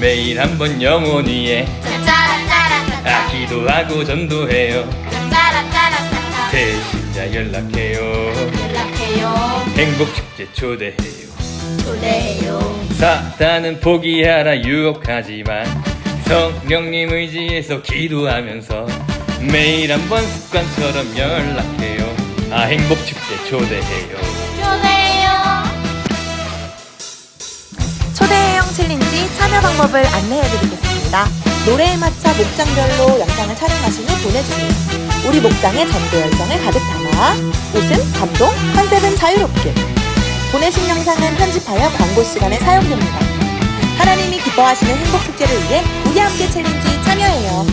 매일 한 번 영원히에. 짜라짜라짜짜 아 기도하고 전도해요. 대신자 연락해요. 연락해요. 행복 축제 초대해요. 초대해요. 사탄은 포기하라 유혹하지만 성령님 의지에서 기도하면서 매일 한 번 습관처럼 연락해요. 아 행복 축제 초대해요 초대해요 방법을 안내해드리겠습니다. 노래에 맞춰 목장별로 영상을 촬영하신 후 보내주세요. 우리 목장의 전도 열정을 가득 담아 웃음, 감동, 컨셉은 자유롭게 보내신 영상은 편집하여 광고 시간에 사용됩니다. 하나님이 기뻐하시는 행복 축제를 위해 우리 함께 챌린지 참여해요.